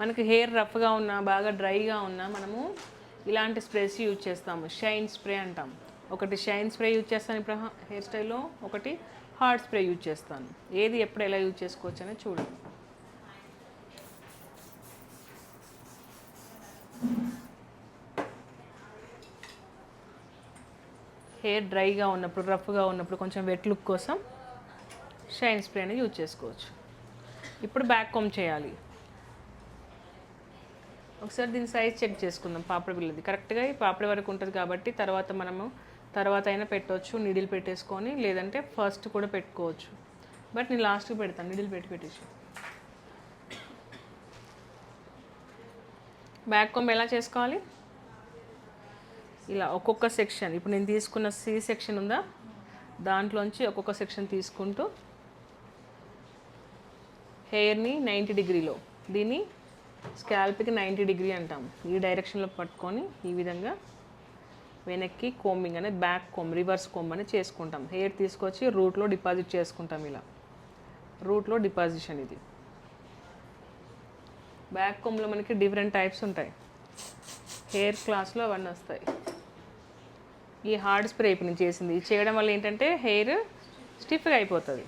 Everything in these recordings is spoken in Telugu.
మనకి హెయిర్ రఫ్గా ఉన్నా బాగా డ్రైగా ఉన్నా మనము ఇలాంటి స్ప్రేస్ యూజ్ చేస్తాము. షైన్ స్ప్రే అంటాం. ఒకటి షైన్ స్ప్రే యూజ్ చేస్తాను ఇప్పుడు హెయిర్ స్టైల్లో ఒకటి హార్డ్ స్ప్రే యూజ్ చేస్తాను. ఏది ఎప్పుడు ఎలా యూజ్ చేసుకోవచ్చు అనేది చూడండి. హెయిర్ డ్రైగా ఉన్నప్పుడు రఫ్గా ఉన్నప్పుడు కొంచెం వెట్ లుక్ కోసం షైన్ స్ప్రే అనేది యూజ్ చేసుకోవచ్చు. ఇప్పుడు బ్యాక్ కొమ్ చేయాలి. ఒకసారి దీని సైజ్ చెక్ చేసుకుందాం పాపడి బిల్లది కరెక్ట్గా ఈ పాపడి వరకు ఉంటుంది కాబట్టి తర్వాత మనము తర్వాత అయినా పెట్టవచ్చు నిడిల్ పెట్టేసుకొని లేదంటే ఫస్ట్ కూడా పెట్టుకోవచ్చు. బట్ నేను లాస్ట్కి పెడతాను నిడిల్ పెట్టి పెట్టేసి. బ్యాక్ కొమ్ ఎలా చేసుకోవాలి? ఇలా ఒక్కొక్క సెక్షన్ ఇప్పుడు నేను తీసుకున్న సి సెక్షన్ ఉందా? దాంట్లోంచి ఒక్కొక్క సెక్షన్ తీసుకుంటూ హెయిర్ని నైంటీ డిగ్రీలో దీన్ని స్కాల్ప్కి నైంటీ డిగ్రీ అంటాం. ఈ డైరెక్షన్లో పట్టుకొని ఈ విధంగా వెనక్కి కోంబింగ్ అనేది బ్యాక్ కోమ్ రివర్స్ కోమ్ అనేది చేసుకుంటాం. హెయిర్ తీసుకొచ్చి రూట్లో డిపాజిట్ చేసుకుంటాం ఇలా. రూట్లో డిపాజిషన్ ఇది. బ్యాక్ కోమ్లో మనకి డిఫరెంట్ టైప్స్ ఉంటాయి. హెయిర్ క్లాస్లో అవన్నీ వస్తాయి. ఈ హార్డ్ స్ప్రే ఇప్పుడు నేను చేసింది. ఇది చేయడం వల్ల ఏంటంటే హెయిర్ స్టిఫ్గా అయిపోతుంది.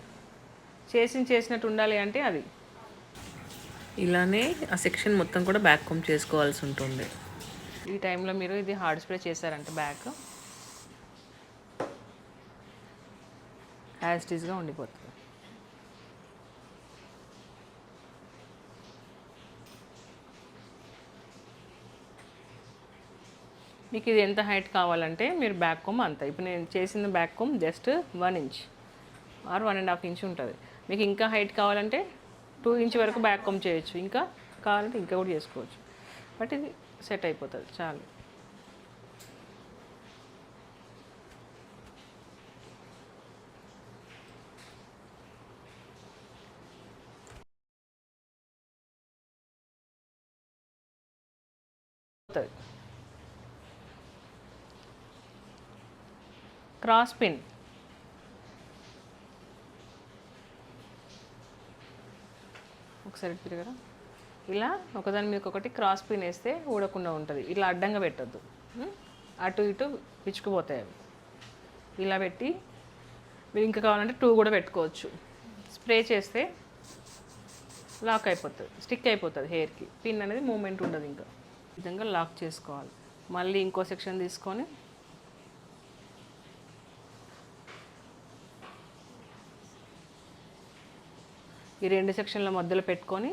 చేసిన చేసినట్టు ఉండాలి అంటే అది. ఇలానే ఆ సెక్షన్ మొత్తం కూడా బ్యాక్ కొమ్ చేసుకోవాల్సి ఉంటుంది. ఈ టైంలో మీరు ఇది హార్డ్ స్ప్రే చేశారంటే బ్యాక్ యాజ్ టీజ్గా ఉండిపోతుంది. మీకు ఇది ఎంత హైట్ కావాలంటే మీరు బ్యాక్ కొమ్ అంత. ఇప్పుడు నేను చేసిన back comb just one inch or one and half inch ఉంటుంది. మీకు ఇంకా హైట్ కావాలంటే టూ ఇంచ్ వరకు బ్యాక్ కొమ్ చేయొచ్చు. ఇంకా కావాలంటే ఇంకా కూడా చేసుకోవచ్చు. బట్ ఇది సెట్ అయిపోతుంది. చాలు. పోతుంది. క్రాస్ పిన్ ఒకసారి తిరగరా ఇలా ఒకదాని మీద ఒకటి క్రాస్ పిన్ వేస్తే ఊడకుండా ఉంటుంది. ఇలా అడ్డంగా పెట్టద్దు. అటు ఇటు పిచ్చుకుపోతాయి అవి. ఇలా పెట్టి మీరు ఇంకా కావాలంటే టూ కూడా పెట్టుకోవచ్చు. స్ప్రే చేస్తే లాక్ అయిపోతుంది. స్టిక్ అయిపోతుంది హెయిర్కి పిన్ అనేది మూమెంట్ ఉండదు ఇంకా. విధంగా లాక్ చేసుకోవాలి. మళ్ళీ ఇంకో సెక్షన్ తీసుకొని ఈ రెండు సెక్షన్ల మధ్యలో పెట్టుకొని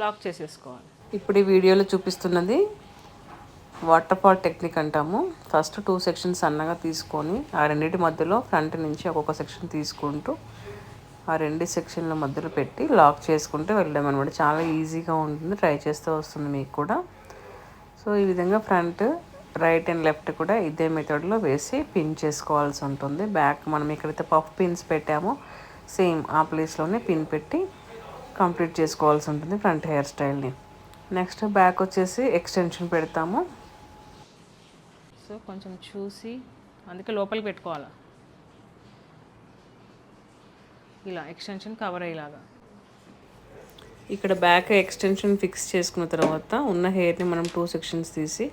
లాక్ చేసేసుకోవాలి. ఇప్పుడు ఈ వీడియోలో చూపిస్తున్నది వాటర్ ఫాల్ టెక్నిక్ అంటాము. ఫస్ట్ టూ సెక్షన్స్ సన్నగా తీసుకొని ఆ రెండింటి మధ్యలో ఫ్రంట్ నుంచి ఒక్కొక్క సెక్షన్ తీసుకుంటూ ఆ రెండు సెక్షన్ల మధ్యలో పెట్టి లాక్ చేసుకుంటూ వెళ్ళడం అనమాట చాలా ఈజీగా ఉంటుంది ట్రై చేస్తూ వస్తుంది మీకు కూడా. సో ఈ విధంగా ఫ్రంట్ రైట్ అండ్ లెఫ్ట్ కూడా ఇదే మెథడ్లో వేసి పిన్ చేసుకోవాల్సి ఉంటుంది. బ్యాక్ మనం ఇక్కడైతే పఫ్ పిన్స్ పెట్టామో సేమ్ ఆ ప్లేస్లోనే పిన్ పెట్టి కంప్లీట్ చేసుకోవాల్సి ఉంటుంది ఫ్రంట్ హెయిర్ స్టైల్ని. నెక్స్ట్ బ్యాక్ వచ్చేసి ఎక్స్టెన్షన్ పెడతాము. సో కొంచెం చూసి అందుకే లోపలికి పెట్టుకోవాలి? ఇలా ఎక్స్టెన్షన్ కవర్ అయ్యేలాగా. ఇక్కడ బ్యాక్ ఎక్స్టెన్షన్ ఫిక్స్ చేసుకున్న తర్వాత ఉన్న హెయిర్ని మనం టూ సెక్షన్స్ తీసి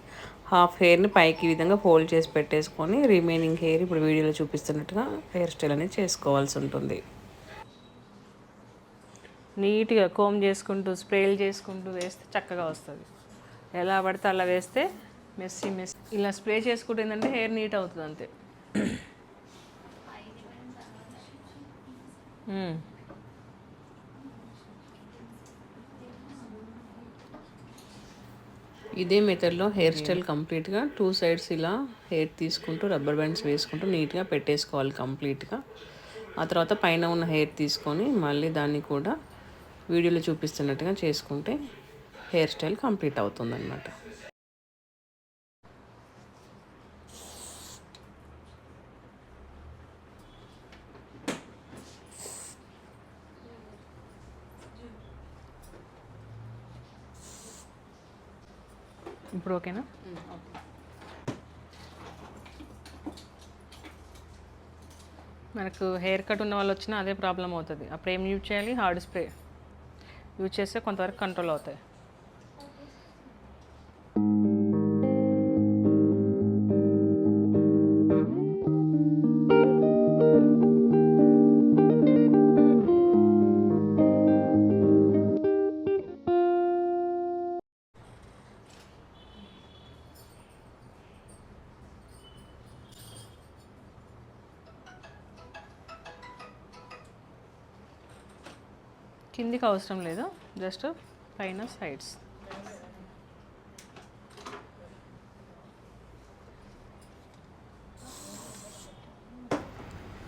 హాఫ్ హెయిర్ని పైకి ఈ విధంగా ఫోల్డ్ చేసి పెట్టేసుకొని రిమైనింగ్ హెయిర్ ఇప్పుడు వీడియోలో చూపిస్తున్నట్టుగా హెయిర్ స్టైల్ అనేది చేసుకోవాల్సి ఉంటుంది. నీట్గా కోమ్ చేసుకుంటూ స్ప్రేలు చేసుకుంటూ వేస్తే చక్కగా వస్తుంది. ఎలా పడితే అలా వేస్తే మెస్సీ మెస్ ఇలా స్ప్రే చేసుకుంటే ఏంటంటే హెయిర్ నీట్ అవుతుంది అంతే. Hmm. ఇదే మెథడ్లో హెయిర్ స్టైల్ కంప్లీట్గా టూ సైడ్స్ ఇలా హెయిర్ తీసుకుంటూ రబ్బర్ బ్యాండ్స్ వేసుకుంటూ నీట్గా పెట్టేసుకోవాలి కంప్లీట్గా ఆ తర్వాత పైన ఉన్న హెయిర్ తీసుకొని మళ్ళీ దాన్ని కూడా వీడియోలో చూపిస్తున్నట్టుగా చేసుకుంటే హెయిర్ స్టైల్ కంప్లీట్ అవుతుందన్నమాట. ఇప్పుడు ఓకేనా? మనకు హెయిర్ కట్ ఉన్న వాళ్ళు వచ్చినా అదే ప్రాబ్లం అవుతుంది. అప్పుడు ఏం యూజ్ చేయాలి? Hard spray. యూజ్ చేస్తే కొంతవరకు కంట్రోల్ అవుతాయి. కిందికి అవసరం లేదు. జస్ట్ పైన సైడ్స్.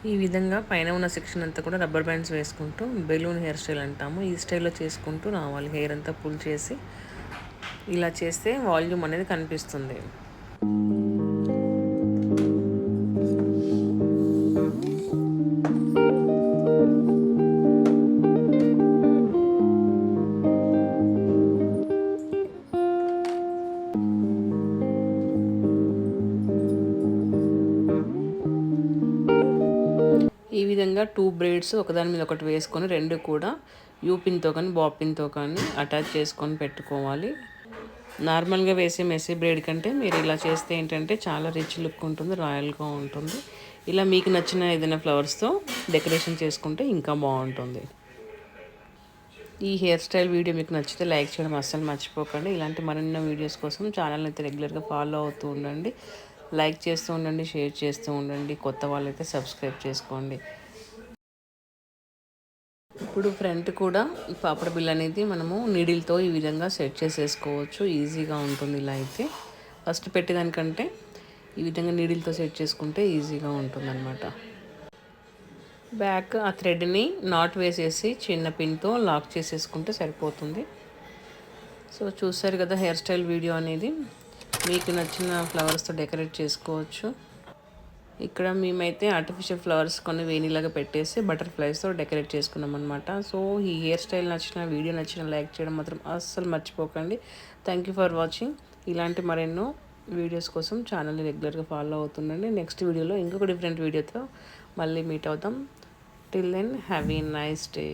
ఈ విధంగా పైన ఉన్న సెక్షన్ అంతా కూడా రబ్బర్ బ్యాండ్స్ వేసుకుంటూ బెలూన్ హెయిర్ స్టైల్ అంటాము. ఈ స్టైల్లో చేసుకుంటూ రావాలి హెయిర్ అంతా పుల్ చేసి ఇలా చేస్తే వాల్యూమ్ అనేది కనిపిస్తుంది. విధంగా టూ బ్రేడ్స్ ఒకదాని మీద ఒకటి వేసుకొని రెండు కూడా యూపిన్తో కానీ బాపిన్తో కానీ అటాచ్ చేసుకొని పెట్టుకోవాలి. నార్మల్గా వేసే మెస్సీ బ్రేడ్ కంటే మీరు ఇలా చేస్తే ఏంటంటే చాలా రిచ్ లుక్ ఉంటుంది రాయల్గా ఉంటుంది. ఇలా మీకు నచ్చిన ఏదైనా ఫ్లవర్స్తో డెకరేషన్ చేసుకుంటే ఇంకా బాగుంటుంది. ఈ హెయిర్ స్టైల్ వీడియో మీకు నచ్చితే లైక్ చేయడం అస్సలు మర్చిపోకండి. ఇలాంటి మరెన్నో వీడియోస్ కోసం ఛానల్ అయితే రెగ్యులర్గా ఫాలో అవుతూ ఉండండి. లైక్ చేస్తూ ఉండండి షేర్ చేస్తూ ఉండండి. కొత్త వాళ్ళైతే సబ్స్క్రైబ్ చేసుకోండి. ఇప్పుడు ఫ్రంట్ కూడా పాపడ బిల్ అనేది మనము నీడిల్తో ఈ విధంగా సెట్ చేసేసుకోవచ్చు. ఈజీగా ఉంటుంది ఇలా అయితే. ఫస్ట్ పెట్టేదానికంటే ఈ విధంగా నీడిల్తో సెట్ చేసుకుంటే ఈజీగా ఉంటుంది అనమాట బ్యాక్ ఆ థ్రెడ్ని నాట్ వేసేసి చిన్న పిన్తో లాక్ చేసేసుకుంటే సరిపోతుంది. సో చూసారు కదా హెయిర్ స్టైల్ వీడియో అనేది. మీకు నచ్చిన ఫ్లవర్స్తో డెకరేట్ చేసుకోవచ్చు. ఇక్కడ మేమైతే ఆర్టిఫిషియల్ ఫ్లవర్స్ కొన్ని వేణిలాగా పెట్టేసి బటర్ఫ్లైస్తో డెకరేట్ చేసుకున్నాం అనమాట సో ఈ హెయిర్ స్టైల్ నచ్చిన వీడియో నచ్చిన లైక్ చేయడం మాత్రం అస్సలు మర్చిపోకండి. థ్యాంక్ యూ ఫర్ వాచింగ్ ఇలాంటి మరెన్నో వీడియోస్ కోసం ఛానల్ని రెగ్యులర్గా ఫాలో అవుతుండండి. నెక్స్ట్ వీడియోలో ఇంకొక డిఫరెంట్ వీడియోతో మళ్ళీ మీట్ అవుతాం till then have a nice day